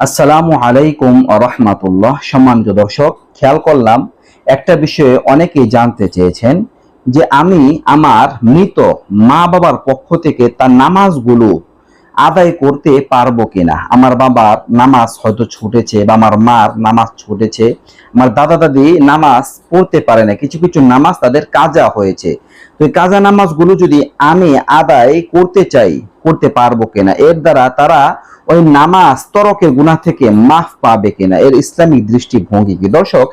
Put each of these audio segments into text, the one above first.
আসসালামু আলাইকুম রহমাতুল্লাহ। সম্মানিত দর্শক, খেয়াল করলাম, একটা বিষয়ে অনেকেই জানতে চেয়েছেন যে আমি আমার মৃত মা বাবার পক্ষ থেকে তার নামাজগুলো আদায় করতে পারব কিনা। আমার বাবার নামাজ হয়তো ছুটেছে বা আমার মার নামাজ ছুটেছে, আমার দাদা দাদি নামাজ পড়তে পারে না, কিছু কিছু নামাজ তাদের কাজা হয়েছে। তো কাজা নামাজগুলো যদি আমি আদায় করতে চাই করতে পারব কিনা। এর দ্বারা তারা ওই নামাজ তরকের গুণা থেকে মাফ পাবে কিনা। এর ইসলামিক দৃষ্টিভঙ্গি কি? দর্শক,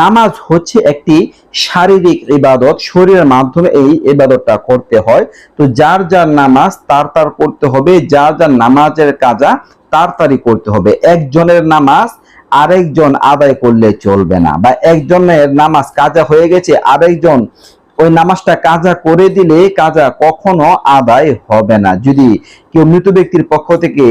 নামাজ হচ্ছে একটি শারীরিক ইবাদত। শরীরের মাধ্যমে এই ইবাদতটা করতে হয়। তো যার যার নামাজ তার তার করতে হবে। যার যার নামাজের কাজা তার তারই করতে হবে। একজনের নামাজ আরেকজন আদায় করলে চলবে না বা একজনের নামাজ কাজা হয়ে গেছে, আরেকজন ওই নামাজটা কাজা করে দিলে কাজা কখনো আদায় হবে না। যদি কেউ মৃত ব্যক্তির পক্ষ থেকে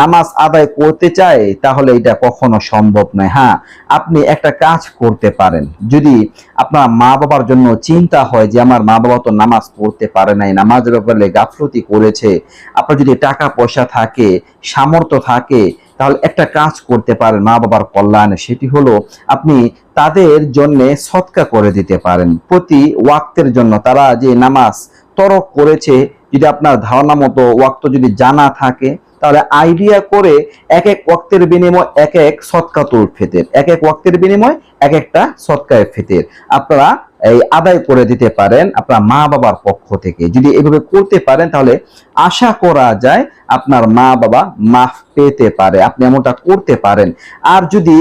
নামাজ আদায় করতে চায়, তাহলে এটা কখনো সম্ভব নয়। হ্যাঁ আপনি একটা কাজ করতে পারেন। যদি আপনার মা বাবার জন্য চিন্তা হয় যে আমার মা বাবা তো নামাজ পড়তে পারে নাই, নামাজের ব্যাপারে গাফলতি করেছে, আপনার যদি টাকা পয়সা থাকে, সামর্থ্য থাকে তাহলে একটা কাজ করতে পারেন মা বাবার কল্যাণে, সেটি হলো আপনি তাদের জন্য সৎকা করে দিতে পারেন। প্রতি ওয়াক্তের জন্য তারা যে নামাজ তরক করেছে, যদি আপনার ধারণা মতো ওয়াক্ত যদি জানা থাকে, তাহলে আইডিয়া করে এক এক ওয়াক্তের বিনিময় এক এক সৎকাতুল ফেতের, এক এক ওয়াক্তের বিনিময় এক একটা সৎকায় ফেতের। আপনারা এই আদায় করে দিতে পারেন আপনার মা বাবার পক্ষ থেকে। যদি এভাবে করতে পারেন, তাহলে আশা করা যায় আপনার মা বাবা মাফ পেতে পারে। আপনি এমনটা করতে পারেন। আর যদি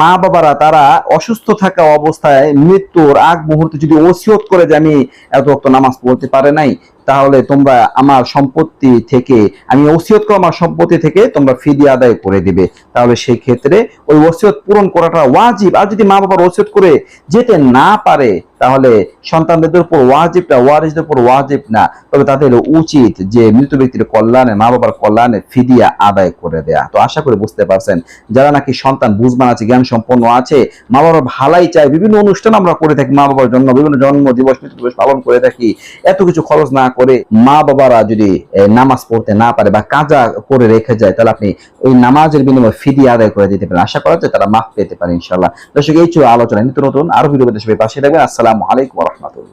মা বাবারা তারা অসুস্থ থাকা অবস্থায় মৃত্যুর আগ মুহূর্তে যদি ওসিয়ত করে যে আমি এত নামাজ পড়তে পারে নাই তাহলে তোমরা আমার সম্পত্তি থেকে, আমি ওসিয়ত করো আমার সম্পত্তি থেকে তোমরা ফিদি আদায় করে দিবে। তাহলে সেই ক্ষেত্রে ওই ওসিয়ত পূরণ করাটা ওয়াজিব। আর যদি মা বাবার ওসিয়ত করে যেতে না পারে, তাহলে সন্তানদের উপর ওয়াজিবটা, ওয়ারিসদের উপর ওয়াজিব না। তবে তাদের উচিত যে মৃত ব্যক্তির কল্যাণে মা বাবার কল্যাণে ফিদিয়া আদায় করে দেয়া। তো আশা করে বুঝতে পারছেন, যারা নাকি সন্তান বুঝবান আছে, জ্ঞান সম্পন্ন আছে মা বাবার ভালাই চায়, বিভিন্ন অনুষ্ঠান আমরা করে থাকি মা বাবার জন্য, বিভিন্ন জন্ম দিবস মৃত্যু দিবস পালন করে থাকি, এত কিছু খরচ না করে মা বাবারা যদি নামাজ পড়তে না পারে বা কাজা করে রেখে যায়, তাহলে আপনি ওই নামাজের বিনিময়ে ফিদি আদায় করে দিতে পারেন। আশা করা যায় তারা মাফ পেতে পারে ইনশাল্লাহ দর্শক, এই ছিল আলোচনা। নিত্য নতুন আরও ভিডিও সবাই পাশে থাকবেন। আসসালামু আলাইকুম রহমতুল্লাহ।